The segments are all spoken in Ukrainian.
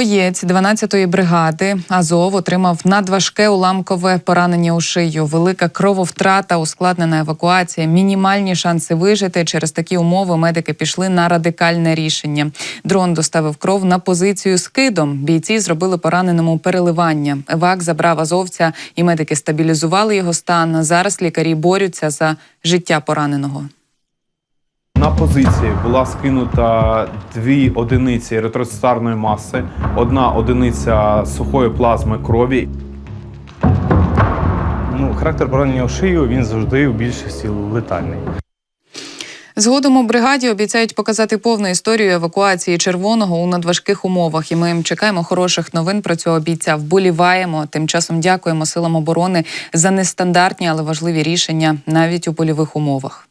Боєць 12-ї бригади Азов отримав надважке уламкове поранення у шию, велика крововтрата, ускладнена евакуація, мінімальні шанси вижити. Через такі умови медики пішли на радикальне рішення. Дрон доставив кров на позицію з кидом. Бійці зробили пораненому переливання. Евак забрав азовця, і медики стабілізували його стан. Зараз лікарі борються за життя пораненого. На позиції була скинута дві одиниці еритроцитарної маси, одна одиниця сухої плазми крові. Ну, характер поранення у шию він завжди у більшості летальний. Згодом у бригаді обіцяють показати повну історію евакуації червоного у надважких умовах. І ми чекаємо хороших новин про цього бійця. Вболіваємо. Тим часом дякуємо силам оборони за нестандартні, але важливі рішення навіть у польових умовах.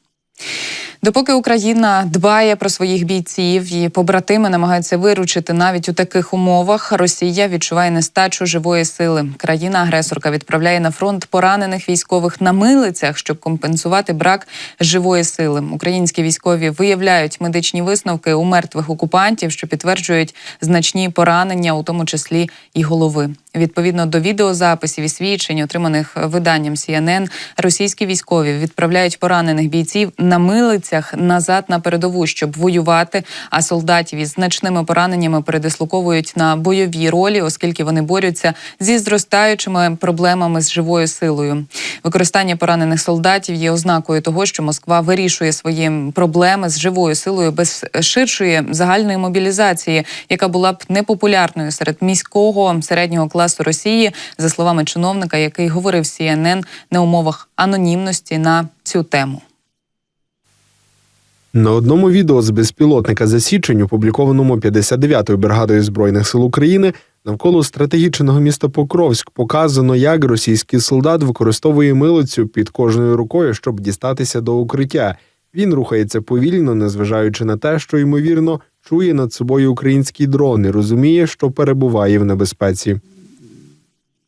Допоки Україна дбає про своїх бійців і побратими намагаються виручити навіть у таких умовах, Росія відчуває нестачу живої сили. Країна-агресорка відправляє на фронт поранених військових на милицях, щоб компенсувати брак живої сили. Українські військові виявляють медичні висновки у мертвих окупантів, що підтверджують значні поранення, у тому числі і голови. Відповідно до відеозаписів і свідчень, отриманих виданням CNN, російські військові відправляють поранених бійців на милицях назад на передову, щоб воювати. А солдатів із значними пораненнями передислоковують на бойові ролі, оскільки вони борються зі зростаючими проблемами з живою силою. Використання поранених солдатів є ознакою того, що Москва вирішує свої проблеми з живою силою без ширшої загальної мобілізації, яка була б непопулярною серед міського середнього класу Росії, за словами чиновника, який говорив CNN на умовах анонімності на цю тему. На одному відео з безпілотника засічень, опублікованому 59-ю бригадою збройних сил України, навколо стратегічного міста Покровськ показано, як російський солдат використовує милицю під кожною рукою, щоб дістатися до укриття. Він рухається повільно, незважаючи на те, що ймовірно чує над собою український дрон і розуміє, що перебуває в небезпеці.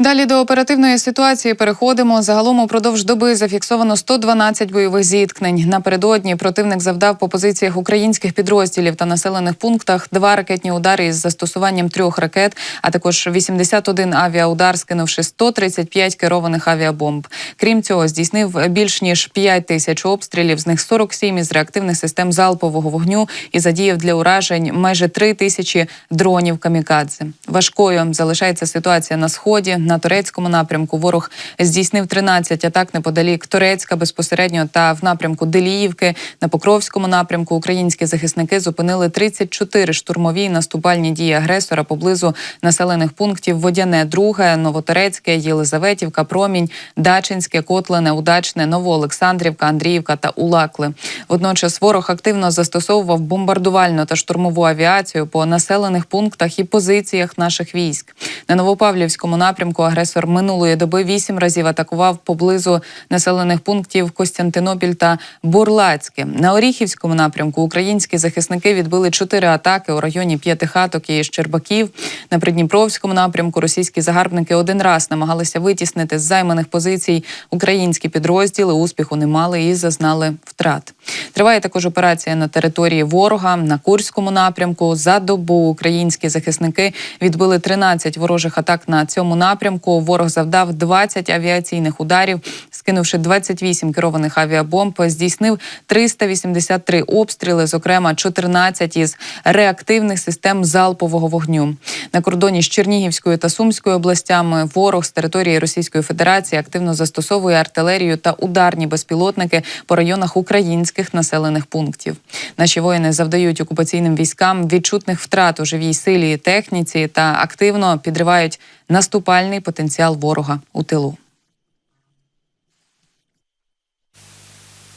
Далі до оперативної ситуації переходимо. Загалом упродовж доби зафіксовано 112 бойових зіткнень. Напередодні противник завдав по позиціях українських підрозділів та населених пунктах два ракетні удари із застосуванням трьох ракет, а також 81 авіаудар, скинувши 135 керованих авіабомб. Крім цього, здійснив більш ніж 5 тисяч обстрілів, з них 47 із реактивних систем залпового вогню і задіяв для уражень майже 3 тисячі дронів камікадзе. Важкою залишається ситуація на сході. На турецькому напрямку ворог здійснив 13 атак неподалік Турецька безпосередньо та в напрямку Деліївки. На Покровському напрямку українські захисники зупинили 34 штурмові наступальні дії агресора поблизу населених пунктів Водяне, Друге, Новоторецьке, Єлизаветівка, Промінь, Дачинське, Котлине, Удачне, Новоолександрівка, Андріївка та Улакли. Водночас ворог активно застосовував бомбардувальну та штурмову авіацію по населених пунктах і позиціях наших військ. На Новопавлівському напрямку агресор минулої доби вісім разів атакував поблизу населених пунктів Костянтинопіль та Бурлацьке. На Оріхівському напрямку українські захисники відбили чотири атаки у районі П'ятихаток і Щербаків. На Придніпровському напрямку російські загарбники один раз намагалися витіснити з займаних позицій українські підрозділи. Успіху не мали і зазнали втрат. Триває також операція на території ворога на Курському напрямку. За добу українські захисники відбили 13 ворожих атак на цьому напрямку. Ворог завдав 20 авіаційних ударів, скинувши 28 керованих авіабомб, здійснив 383 обстріли, зокрема 14 із реактивних систем залпового вогню. На кордоні з Чернігівською та Сумською областями ворог з території Російської Федерації активно застосовує артилерію та ударні безпілотники по районах українських населених пунктів. Наші воїни завдають окупаційним військам відчутних втрат у живій силі і техніці та активно підривають наступальний потенціал ворога у тилу.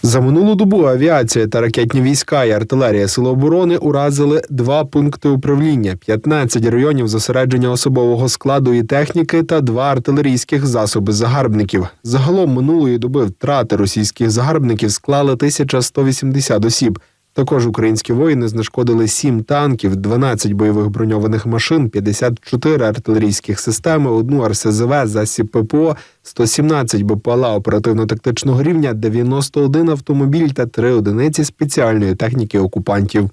За минулу добу авіація та ракетні війська і артилерія Сил оборони уразили два пункти управління, 15 районів зосередження особового складу і техніки та два артилерійських засоби загарбників. Загалом минулої доби втрати російських загарбників склали 1180 осіб. Також українські воїни знешкодили 7 танків, 12 бойових броньованих машин, 54 артилерійських системи, одну РСЗВ, засіб ППО, 117 БПЛА оперативно-тактичного рівня, 91 автомобіль та 3 одиниці спеціальної техніки окупантів.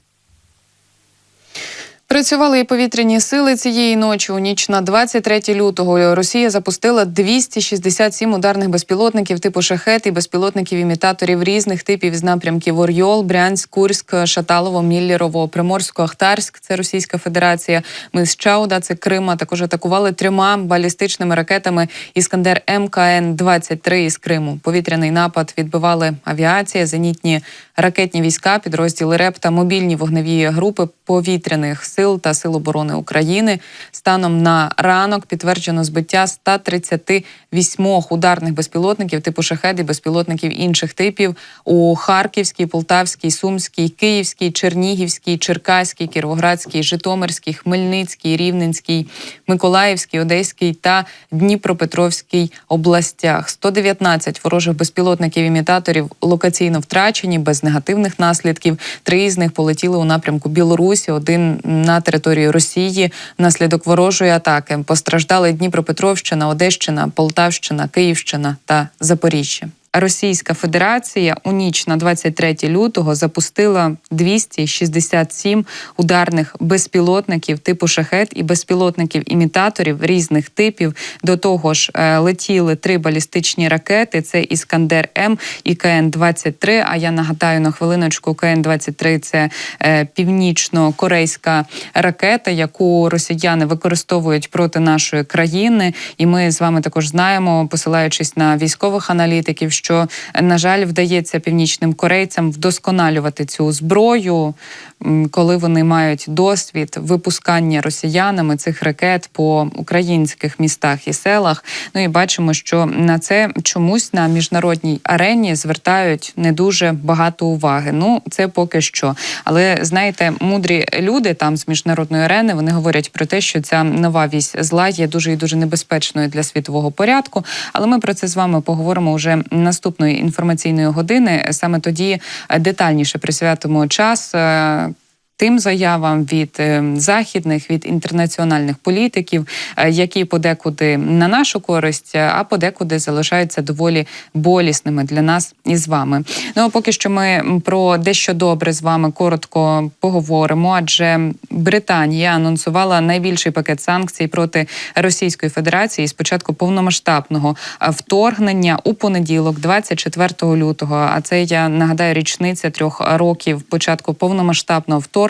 Працювали і повітряні сили цієї ночі. У ніч на 23 лютого Росія запустила 267 ударних безпілотників типу шахет і безпілотників імітаторів різних типів з напрямків Орйол, Брянськ, Курськ, Шаталово, Міллєрово, Приморсько, Ахтарськ. Це Російська Федерація. Мис Чауда, це Крим. а Також атакували трьома балістичними ракетами Іскандер МКН 23 із Криму. Повітряний напад відбивали авіація, зенітні ракетні війська, підрозділи РЕП та мобільні вогневі групи повітряних сил та сил оборони України. Станом на ранок підтверджено збиття 138 ударних безпілотників типу шахет і безпілотників інших типів у Харківській, Полтавській, Сумській, Київській, Чернігівській, Черкаській, Кіровоградській, Житомирській, Хмельницькій, Рівненській, Миколаївській, Одеській та Дніпропетровській областях. 119 ворожих безпілотників імітаторів локаційно втрачені без негативних наслідків. Три з них полетіли у напрямку Білорусі, один на територію Росії внаслідок ворожої атаки. Постраждали Дніпропетровщина, Одещина, Полтавщина, Київщина та Запоріжжя. Російська Федерація у ніч на 23 лютого запустила 267 ударних безпілотників типу шахет і безпілотників імітаторів різних типів. До того ж, е, летіли три балістичні ракети: це Іскандер М і КН 23 А я нагадаю на хвилиночку, КН 23 це е, північно-корейська ракета, яку росіяни використовують проти нашої країни. І ми з вами також знаємо, посилаючись на військових аналітиків, що на жаль вдається північним корейцям вдосконалювати цю зброю, коли вони мають досвід випускання росіянами цих ракет по українських містах і селах. Ну і бачимо, що на це чомусь на міжнародній арені звертають не дуже багато уваги. Ну це поки що. Але знаєте, мудрі люди там з міжнародної арени вони говорять про те, що ця нова вісь зла є дуже і дуже небезпечною для світового порядку. Але ми про це з вами поговоримо вже наступної інформаційної години. Саме тоді е, детальніше присвятимо час. Тим заявам від е, західних, від інтернаціональних політиків, е, які подекуди на нашу користь, е, а подекуди залишаються доволі болісними для нас і з вами. Ну а поки що ми про дещо добре з вами коротко поговоримо. Адже Британія анонсувала найбільший пакет санкцій проти Російської Федерації з початку повномасштабного е, вторгнення у понеділок, 24 лютого. А це я нагадаю річниця трьох років початку повномасштабного вторгнення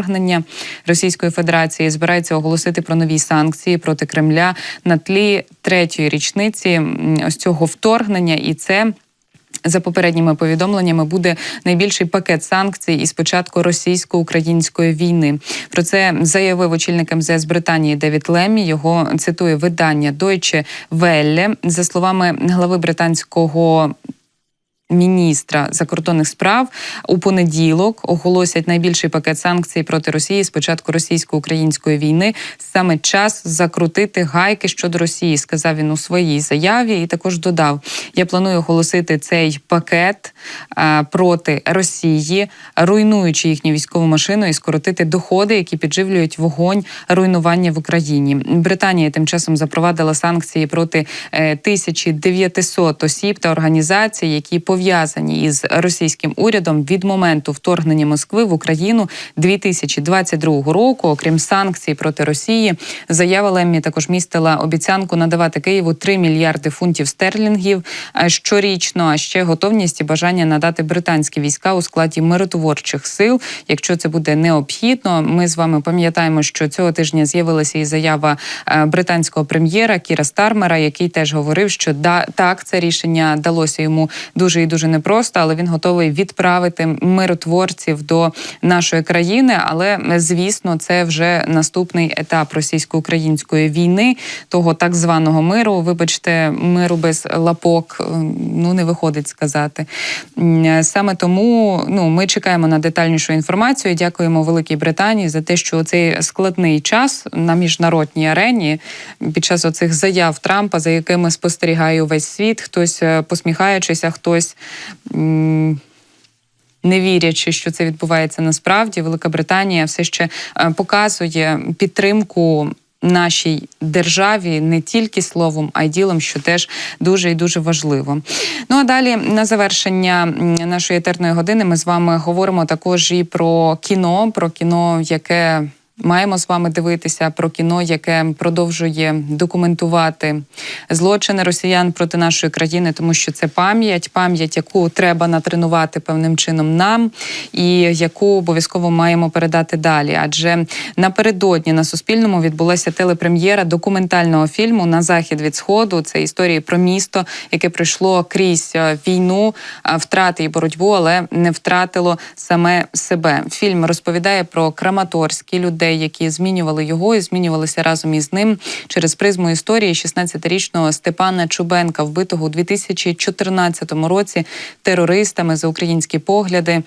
Російської Федерації. Збирається оголосити про нові санкції проти Кремля на тлі третьої річниці ось цього вторгнення, і це. За попередніми повідомленнями буде найбільший пакет санкцій із початку російсько-української війни. Про це заявив очільник МЗС Британії Девід Леммі. Його цитує видання Deutsche Welle. За словами глави британського міністра закордонних справ у понеділок оголосять найбільший пакет санкцій проти Росії з початку російсько-української війни. Саме час закрутити гайки щодо Росії, сказав він у своїй заяві. І також додав: я планую оголосити цей пакет проти Росії, руйнуючи їхню військову машину і скоротити доходи, які підживлюють вогонь руйнування в Україні. Британія тим часом запровадила санкції проти е, 1900 осіб та організацій, які пов'язані із російським урядом від моменту вторгнення Москви в Україну 2022 року. Окрім санкцій проти Росії, заява Леммі також містила обіцянку надавати Києву 3 мільярди фунтів стерлінгів е, щорічно. А ще готовність і бажання надати британські війська у складі миротворчих сил, якщо це буде необхідно. Ми з вами пам'ятаємо, що цього тижня з'явилася і заява е, британського прем'єра Кіра Стармера, який теж говорив, що да так це рішення далося йому дуже і дуже непросто, але він готовий відправити миротворців до нашої країни. Але звісно, це вже наступний етап російсько-української війни, того так званого миру. Вибачте, миру без лапок е, ну не виходить сказати. Саме тому ну ми чекаємо на детальнішу інформацію. Дякуємо Великій Британії за те, що цей складний час на міжнародній арені під час оцих заяв Трампа, за якими спостерігає увесь світ, хтось е, посміхаючись, а хтось. Не вірячи, що це відбувається насправді, Велика Британія все ще е, показує підтримку нашій державі не тільки словом, а й ділом, що теж дуже і дуже важливо. Ну а далі на завершення нашої етерної години ми з вами говоримо також і про кіно, про кіно, яке маємо з вами дивитися про кіно, яке продовжує документувати злочини росіян проти нашої країни, тому що це пам'ять, пам'ять, яку треба натренувати певним чином нам, і яку обов'язково маємо передати далі. Адже напередодні на Суспільному відбулася телепрем'єра документального фільму на захід від сходу. Це історії про місто, яке пройшло крізь е, війну, е, втрати і боротьбу, але не втратило саме себе. Фільм розповідає про Краматорські людей, які змінювали його і змінювалися разом із ним через призму історії 16-річного Степана Чубенка, вбитого у 2014 році терористами за українські погляди.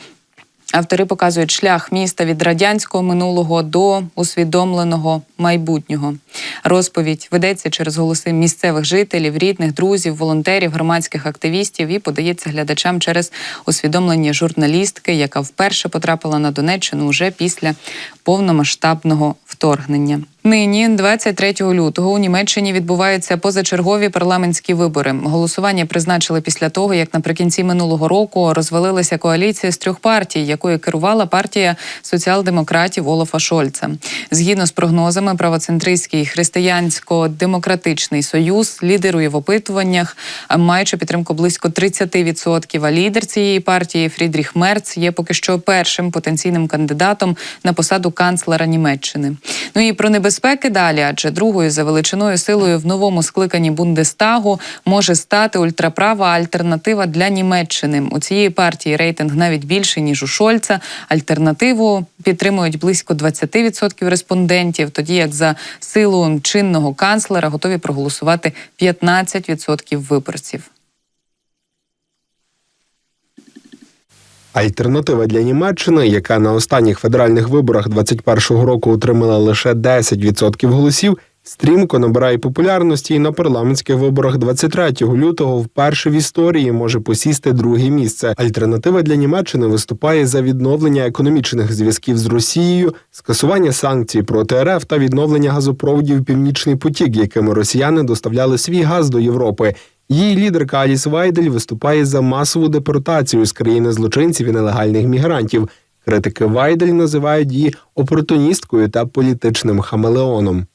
Автори показують шлях міста від радянського минулого до усвідомленого майбутнього. Розповідь ведеться через голоси місцевих жителів, рідних, друзів, волонтерів, громадських активістів і подається глядачам через усвідомлення журналістки, яка вперше потрапила на Донеччину уже після повномасштабного вторгнення. Нині, 23 лютого, у Німеччині відбуваються позачергові парламентські вибори. Голосування призначили після того, як наприкінці минулого року розвалилася коаліція з трьох партій, якою керувала партія соціал-демократів Олафа Шольца. Згідно з прогнозами, правоцентристський християнсько-демократичний союз лідирує в опитуваннях, маючи підтримку близько 30%. А лідер цієї партії Фрідріх Мерц є поки що першим потенційним кандидатом на посаду канцлера Німеччини. Ну і про небезпеки далі, адже другою за величиною силою в новому скликанні Бундестагу може стати ультраправа альтернатива для Німеччини. У цієї партії рейтинг навіть більший ніж у Шольца. Альтернативу підтримують близько 20% респондентів, тоді як за силу чинного канцлера готові проголосувати 15% виборців. Альтернатива для Німеччини, яка на останніх федеральних виборах 21-го року отримала лише 10% голосів, стрімко набирає популярності і на парламентських виборах 23 лютого вперше в історії може посісти друге місце. Альтернатива для Німеччини виступає за відновлення економічних зв'язків з Росією, скасування санкцій проти РФ та відновлення газопроводів Північний потік, якими росіяни доставляли свій газ до Європи. Її лідерка Аліс Вайдель виступає за масову депортацію з країни злочинців і нелегальних мігрантів. Критики Вайдель називають її опортуністкою та політичним хамелеоном.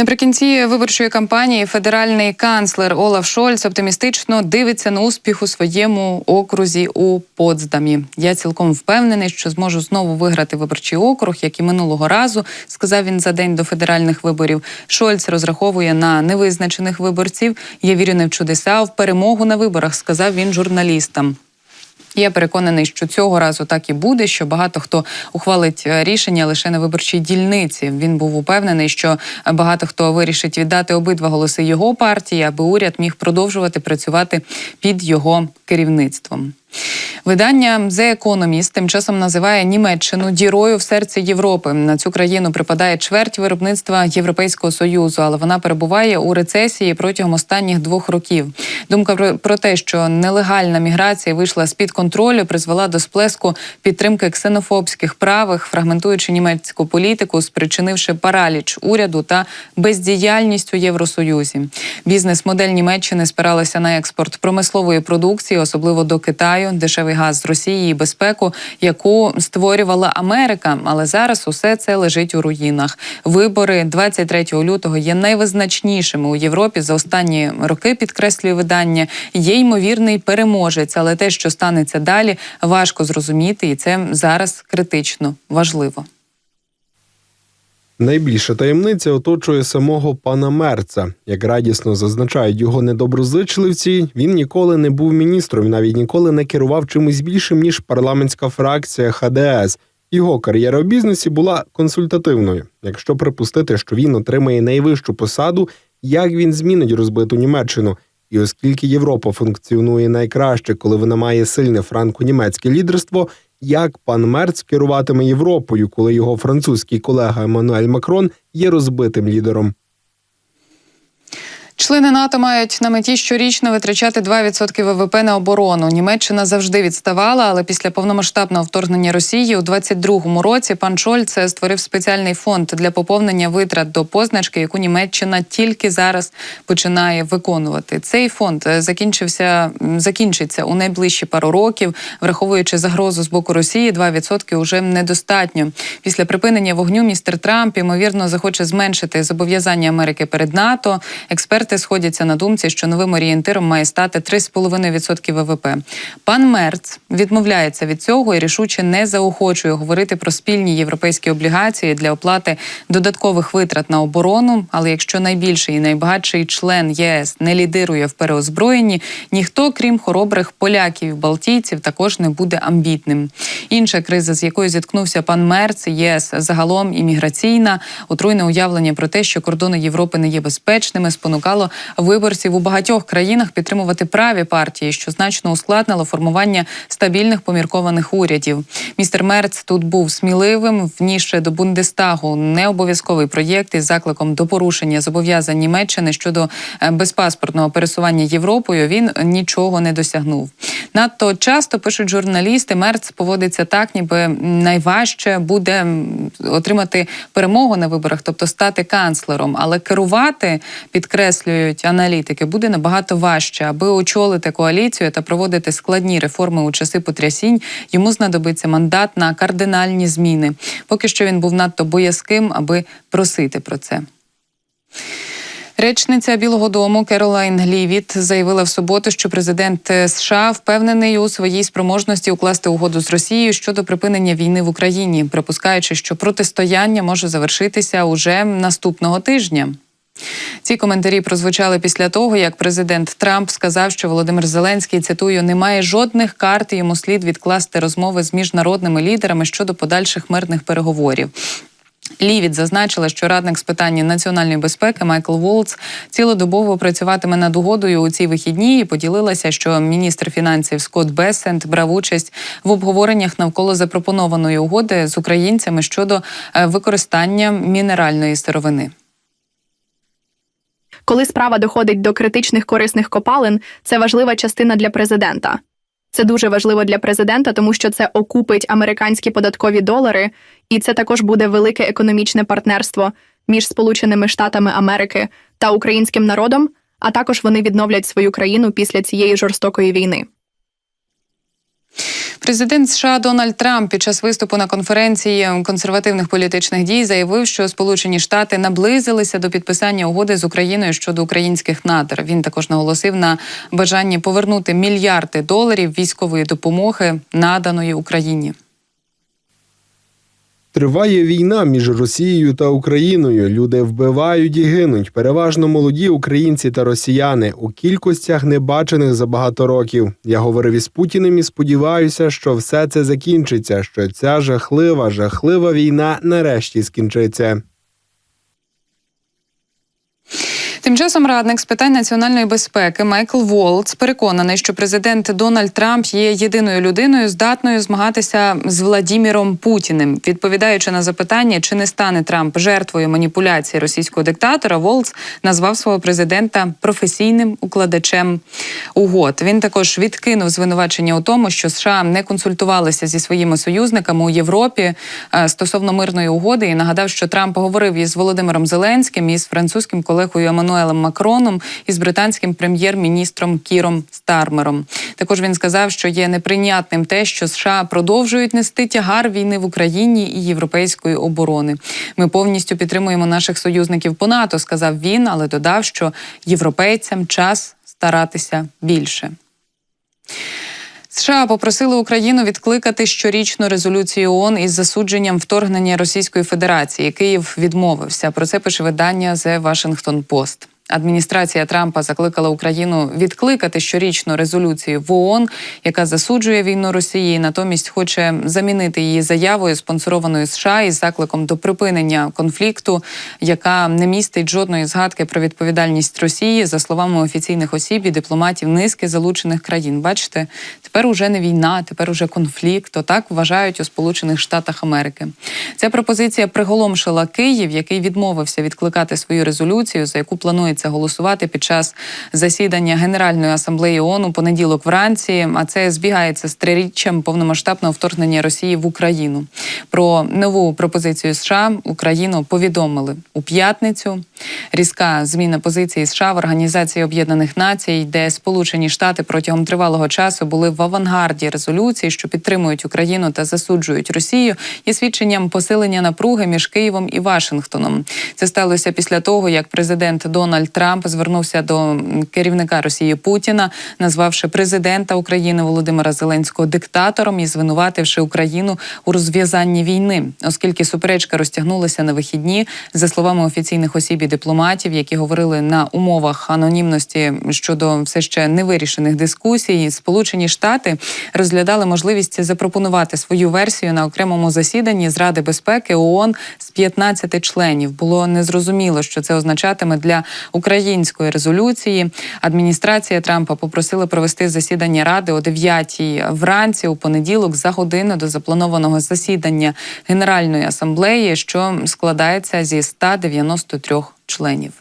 Наприкінці виборчої кампанії федеральний канцлер Олаф Шольц оптимістично дивиться на успіх у своєму окрузі у Потсдамі. Я цілком впевнений, що зможу знову виграти виборчий округ, як і минулого разу, сказав він за день до федеральних виборів. Шольц розраховує на невизначених виборців. Я вірю не в чудеса, а в перемогу на виборах, сказав він журналістам. Я переконаний, що цього разу так і буде. Що багато хто ухвалить е, рішення лише на виборчій дільниці. Він був упевнений, що багато хто вирішить віддати обидва голоси його партії, аби уряд міг продовжувати працювати під його керівництвом. Видання The Economist тим часом називає Німеччину дірою в серці Європи. На цю країну припадає чверть виробництва Європейського союзу, але вона перебуває у рецесії протягом останніх двох років. Думка про, те, що нелегальна міграція вийшла з під контролю, призвела до сплеску підтримки ксенофобських правих, фрагментуючи німецьку політику, спричинивши параліч уряду та бездіяльність у Євросоюзі. Бізнес-модель Німеччини спиралася на експорт промислової продукції, особливо до Китаю, дешевий газ з Росії і безпеку, яку створювала Америка. Але зараз усе це лежить у руїнах. Вибори 23 лютого є найвизначнішими у Європі за останні роки. Підкреслює видання. Є ймовірний переможець, але те, що станеться далі, важко зрозуміти, і це зараз критично важливо. Найбільша таємниця оточує самого пана Мерца. Як радісно зазначають його недоброзичливці, він ніколи не був міністром, навіть ніколи не керував чимось більшим ніж парламентська фракція ХДС. Його кар'єра в бізнесі була консультативною. Якщо припустити, що він отримає найвищу посаду, як він змінить розбиту Німеччину? І оскільки Європа функціонує найкраще, коли вона має сильне франко-німецьке лідерство, як пан Мерц керуватиме Європою, коли його французький колега Еммануель Макрон є розбитим лідером? Члени НАТО мають на меті щорічно витрачати 2% ВВП на оборону. Німеччина завжди відставала, але після повномасштабного вторгнення Росії у 22-му році пан Шольц створив спеціальний фонд для поповнення витрат до позначки, яку Німеччина тільки зараз починає виконувати. Цей фонд е, закінчився закінчиться у найближчі пару років, враховуючи загрозу з боку Росії, 2% уже недостатньо. Після припинення вогню містер Трамп ймовірно захоче зменшити зобов'язання Америки перед НАТО. Експерти сходяться на думці, що новим орієнтиром має стати 3,5% ВВП. Пан Мерц відмовляється від цього і рішуче не заохочує говорити про спільні європейські облігації для оплати додаткових витрат на оборону. Але якщо найбільший і найбагатший член ЄС не лідирує в переозброєнні, ніхто, крім хоробрих поляків балтійців, також не буде амбітним. Інша криза, з якою зіткнувся пан Мерц, ЄС загалом імміграційна, отруйне уявлення про те, що кордони Європи не є безпечними, спонукало виборців у багатьох країнах підтримувати праві партії, що значно ускладнило формування стабільних поміркованих урядів. Містер Мерц тут був сміливим, вніс до Бундестагу необов'язковий проєкт із закликом до порушення зобов'язань Німеччини щодо е, безпаспортного пересування Європою. Він нічого не досягнув. Надто часто пишуть журналісти, Мерц поводиться так, ніби найважче буде отримати перемогу на виборах, тобто стати канцлером. Але керувати, підкреслюють аналітики, буде набагато важче, аби очолити коаліцію та проводити складні реформи у часи потрясінь. Йому знадобиться мандат на кардинальні зміни. Поки що він був надто боязким, аби просити про це. Речниця Білого Дому Керолайн Лівіт заявила в суботу, що президент США впевнений у своїй спроможності укласти угоду з Росією щодо припинення війни в Україні, припускаючи, що протистояння може завершитися уже наступного тижня. Ці коментарі прозвучали після того, як президент Трамп сказав, що Володимир Зеленський цитую не має жодних карт. Йому слід відкласти розмови з міжнародними лідерами щодо подальших мирних переговорів. Лівіт зазначила, що радник з питань національної безпеки Майкл Волц цілодобово працюватиме над угодою у ці вихідні і поділилася, що міністр фінансів Скотт Бесент брав участь в обговореннях навколо запропонованої угоди з українцями щодо е, використання мінеральної сировини. Коли справа доходить до критичних корисних копалин, це важлива частина для президента. Це дуже важливо для президента, тому що це окупить американські податкові долари, і це також буде велике економічне партнерство між Сполученими Штатами Америки та українським народом, а також вони відновлять свою країну після цієї жорстокої війни. Президент США Дональд Трамп під час виступу на конференції консервативних політичних дій заявив, що Сполучені Штати наблизилися до підписання угоди з Україною щодо українських надр. Він також наголосив на бажанні повернути мільярди доларів військової допомоги, наданої Україні. Триває війна між Росією та Україною. Люди вбивають і гинуть. Переважно молоді українці та росіяни у кількостях небачених за багато років. Я говорив із Путіним і сподіваюся, що все це закінчиться. Що ця жахлива, жахлива війна нарешті скінчиться. Тим часом радник з питань національної безпеки Майкл Волц переконаний, що президент Дональд Трамп є єдиною людиною, здатною змагатися з Владіміром Путіним. Відповідаючи на запитання, чи не стане Трамп жертвою маніпуляції російського диктатора, Волц назвав свого президента професійним укладачем угод. Він також відкинув звинувачення у тому, що США не консультувалися зі своїми союзниками у Європі е, стосовно мирної угоди, і нагадав, що Трамп говорив із Володимиром Зеленським із французьким колегою Еммануелем Макроном і з британським прем'єр-міністром Кіром Стармером. Також він сказав, що є неприйнятним те, що США продовжують нести тягар війни в Україні і європейської оборони. Ми повністю підтримуємо наших союзників по НАТО, сказав він, але додав, що європейцям час старатися більше. США попросили Україну відкликати щорічну резолюцію ООН із засудженням вторгнення Російської Федерації. Київ відмовився. Про це пише видання The Washington Post. Адміністрація Трампа закликала Україну відкликати щорічну резолюцію в ООН, яка засуджує війну Росії, і натомість хоче замінити її заявою, спонсорованою США із закликом до припинення конфлікту, яка не містить жодної згадки про відповідальність Росії за словами офіційних осіб і дипломатів низки залучених країн. Бачите, тепер уже не війна, тепер уже конфлікт. Отак вважають у Сполучених Штатах Америки. Ця пропозиція приголомшила Київ, який відмовився відкликати свою резолюцію, за яку планується голосувати під час засідання Генеральної асамблеї ООН у понеділок вранці. А це збігається з триріччям повномасштабного вторгнення Росії в Україну. Про нову пропозицію США Україну повідомили у п'ятницю. Різка зміна позиції США в Організації Об'єднаних Націй, де Сполучені Штати протягом тривалого часу були в авангарді резолюцій, що підтримують Україну та засуджують Росію, є свідченням посилення напруги між Києвом і Вашингтоном. Це сталося після того, як президент Дональд Трамп звернувся до керівника Росії Путіна, назвавши президента України Володимира Зеленського диктатором і звинувативши Україну у розв'язанні війни, оскільки суперечка розтягнулася на вихідні, за словами офіційних осіб і дипломатів, які говорили на умовах анонімності щодо все ще невирішених дискусій, Сполучені Штати розглядали можливість запропонувати свою версію на окремому засіданні з Ради безпеки ООН з 15 членів. Було незрозуміло, що це означатиме для української резолюції. Адміністрація Трампа попросила провести засідання ради о 9 вранці у понеділок за годину до запланованого засідання Генеральної асамблеї, що складається зі 193 членів.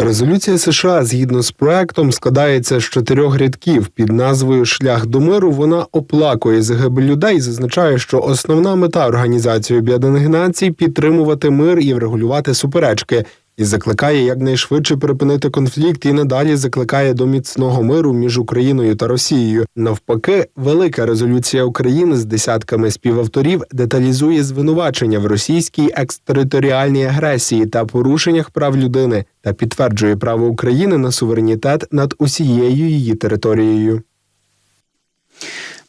Резолюція США згідно з проектом складається з чотирьох рядків під назвою Шлях до миру. Вона оплакує загибель людей, і зазначає, що основна мета Організації Об'єднаних Націй підтримувати мир і врегулювати суперечки. І закликає якнайшвидше припинити конфлікт і надалі закликає до міцного миру між Україною та Росією. Навпаки, велика резолюція України з десятками співавторів деталізує звинувачення в російській екстериторіальній агресії та порушеннях прав людини та підтверджує право України на суверенітет над усією її територією.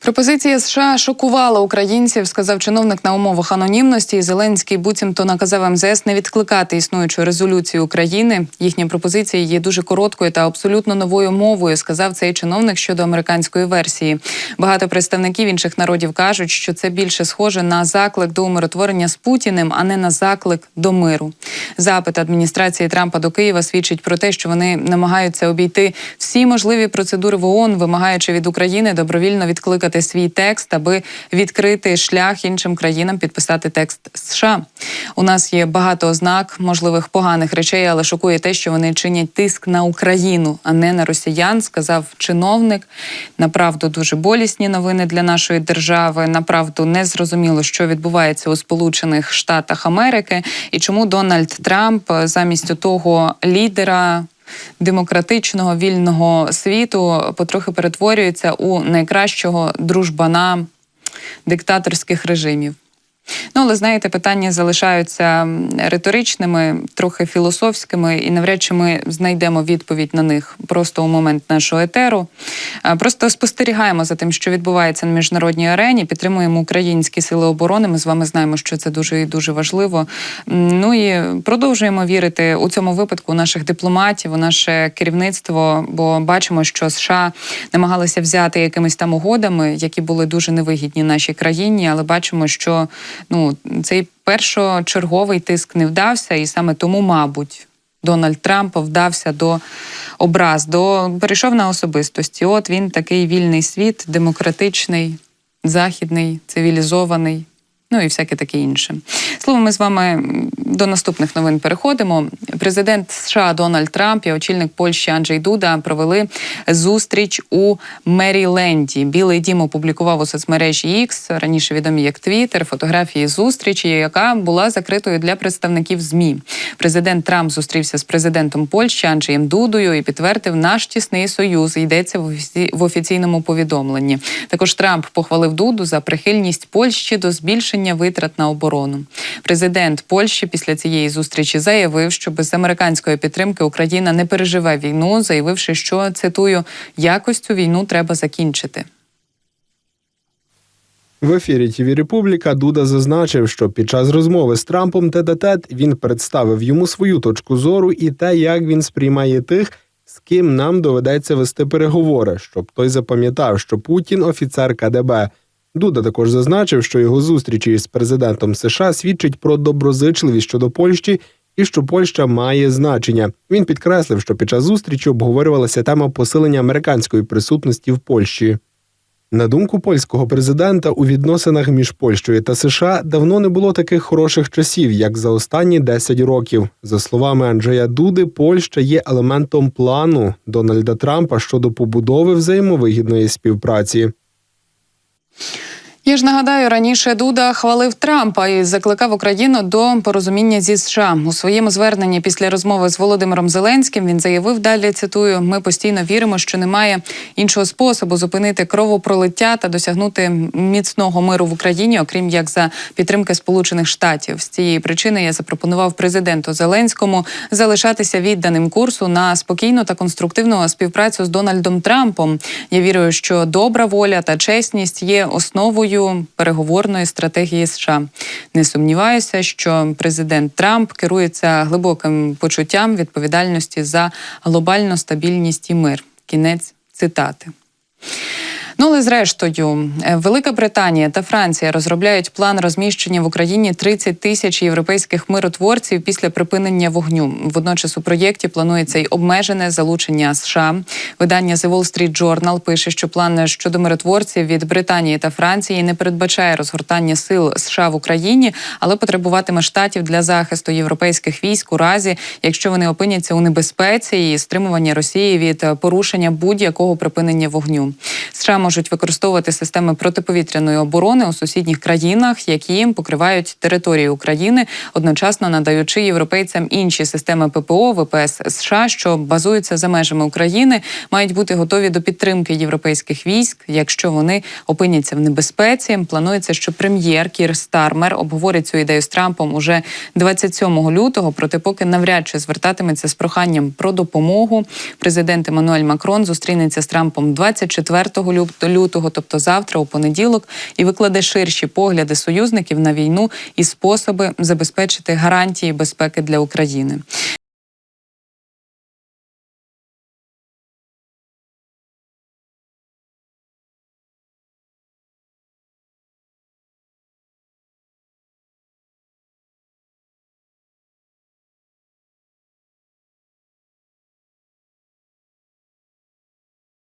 Пропозиція США шокувала українців, сказав чиновник на умовах анонімності. Зеленський буцімто наказав МЗС не відкликати існуючу резолюцію України. Їхня пропозиція є дуже короткою та абсолютно новою мовою. Сказав цей чиновник щодо американської версії. Багато представників інших народів кажуть, що це більше схоже на заклик до умиротворення з Путіним, а не на заклик до миру. Запит адміністрації Трампа до Києва свідчить про те, що вони намагаються обійти всі можливі процедури в ООН, вимагаючи від України добровільно відкликати свій текст, аби відкрити шлях іншим країнам підписати текст США. У нас є багато ознак можливих поганих речей, але шокує те, що вони чинять тиск на Україну, а не на росіян, сказав чиновник. Направду дуже болісні новини для нашої держави. Направду не зрозуміло, що відбувається у Сполучених Штатах Америки, і чому Дональд Трамп замість того лідера демократичного вільного світу потрохи перетворюється у найкращого дружбана диктаторських режимів. Ну, але знаєте, питання залишаються риторичними, трохи філософськими, і навряд чи ми знайдемо відповідь на них просто у момент нашого етеру. Просто спостерігаємо за тим, що відбувається на міжнародній арені, підтримуємо українські сили оборони. Ми з вами знаємо, що це дуже і дуже важливо. Ну і продовжуємо вірити у цьому випадку у наших дипломатів, у наше керівництво, бо бачимо, що США намагалися взяти якимись там угодами, які були дуже невигідні нашій країні, але бачимо, що ну цей першочерговий тиск не вдався, і саме тому, мабуть. Дональд Трамп вдався до образ, до перейшов на особистості. От він такий вільний світ, демократичний, західний, цивілізований. Ну і всяке таке інше. Словом, ми з вами до наступних новин переходимо. Президент США Дональд Трамп і очільник Польщі Анджей Дуда провели зустріч у Меріленді. Білий дім опублікував у соцмережі X, раніше відомі як Твіттер, фотографії зустрічі, яка була закритою для представників ЗМІ. Президент Трамп зустрівся з президентом Польщі Анджеєм Дудою і підтвердив наш тісний союз. Йдеться в офіці- в офіційному повідомленні. Також Трамп похвалив Дуду за прихильність Польщі до збільшення витрат на оборону. Президент Польщі після цієї зустрічі заявив, що без американської підтримки Україна не переживе війну, заявивши, що цитую якось цю війну треба закінчити. В ефірі ТВ Републіка Дуда зазначив, що під час розмови з Трампом тет-а-тет він представив йому свою точку зору і те, як він сприймає тих, з ким нам доведеться вести переговори, щоб той запам'ятав, що Путін офіцер КДБ. Дуда також зазначив, що його зустрічі з президентом США свідчить про доброзичливість щодо Польщі і що Польща має значення. Він підкреслив, що під час зустрічі обговорювалася тема посилення американської присутності в Польщі. На думку польського президента, у відносинах між Польщею та США давно не було таких хороших часів, як за останні 10 років. За словами Анджея Дуди, Польща є елементом плану Дональда Трампа щодо побудови взаємовигідної співпраці. Я ж нагадаю, раніше Дуда хвалив Трампа і закликав Україну до порозуміння зі США у своєму зверненні після розмови з Володимиром Зеленським. Він заявив далі. Цитую: ми постійно віримо, що немає іншого способу зупинити кровопролиття та досягнути міцного миру в Україні, окрім як за підтримки Сполучених Штатів. З цієї причини я запропонував президенту Зеленському залишатися відданим курсу на спокійну та конструктивну співпрацю з Дональдом Трампом. Я вірю, що добра воля та чесність є основою переговорної стратегії США. Не сумніваюся, що президент Трамп керується глибоким почуттям відповідальності за глобальну стабільність і мир. Кінець цитати. Ну, але зрештою, е, Велика Британія та Франція розробляють план розміщення в Україні 30 тисяч європейських миротворців після припинення вогню. Водночас у проєкті планується й обмежене залучення США. Видання The Wall Street Journal пише, що план щодо миротворців від Британії та Франції не передбачає розгортання сил США в Україні, але потребуватиме штатів для захисту європейських військ у разі, якщо вони опиняться у небезпеці і стримування Росії від е, порушення будь-якого припинення вогню. США можуть використовувати системи протиповітряної оборони у сусідніх країнах, які покривають територію України, одночасно надаючи європейцям інші системи ППО ВПС США, що базуються за межами України, мають бути готові до підтримки європейських військ, якщо вони опиняться в небезпеці. Планується, що прем'єр Кір Стармер обговорить цю ідею з Трампом уже 27 лютого. Проте, поки навряд чи звертатиметься з проханням про допомогу. Президент Еммануель Макрон зустрінеться з Трампом 24 лю- лютого, тобто завтра, у понеділок, і викладе ширші погляди союзників на війну і способи забезпечити гарантії безпеки для України.